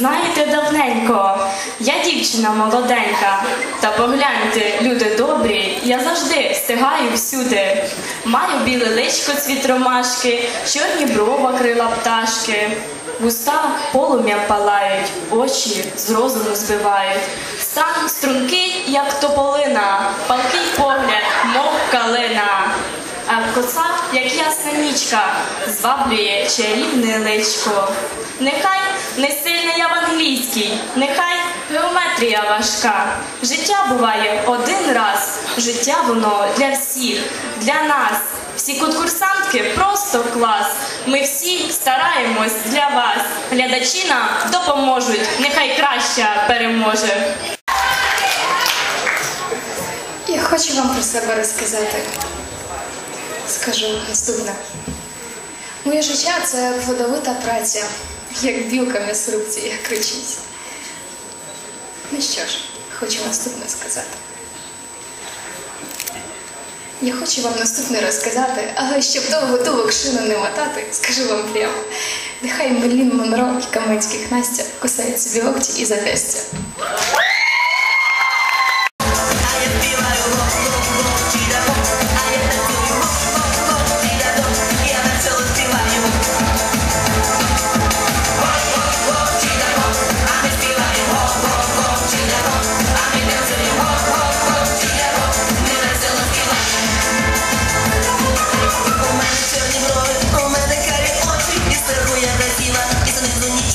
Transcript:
знаєте, давненько, я дівчина молоденька, та погляньте, люди добрі, я завжди стигаю всюди. Маю біле личко цвіт ромашки, чорні брова крила пташки, вуста полум'ям палають, очі з розуму збивають. Стан стрункий, як тополина, палкий погляд, мов калина. А коса, як ясна нічка, зваблює чарівне личко. Нехай не сильний я в англійській, нехай геометрія важка. Життя буває один раз, життя воно для всіх, для нас. Всі конкурсантки просто клас. Ми всі стараємось для вас. Глядачі нам допоможуть. Нехай краща переможе. Я хочу вам про себе розказати. Скажу наступне. Моє життя це плодовита праця, як білка м'ясорубці, як кричить. Ну що ж, хочу наступне сказати. Я хочу вам наступне розказати, але щоб довго тулок шину не мотати, скажу вам прямо. Нехай Мерлін Монро і Каменських Настя кусають собі локті і запястя.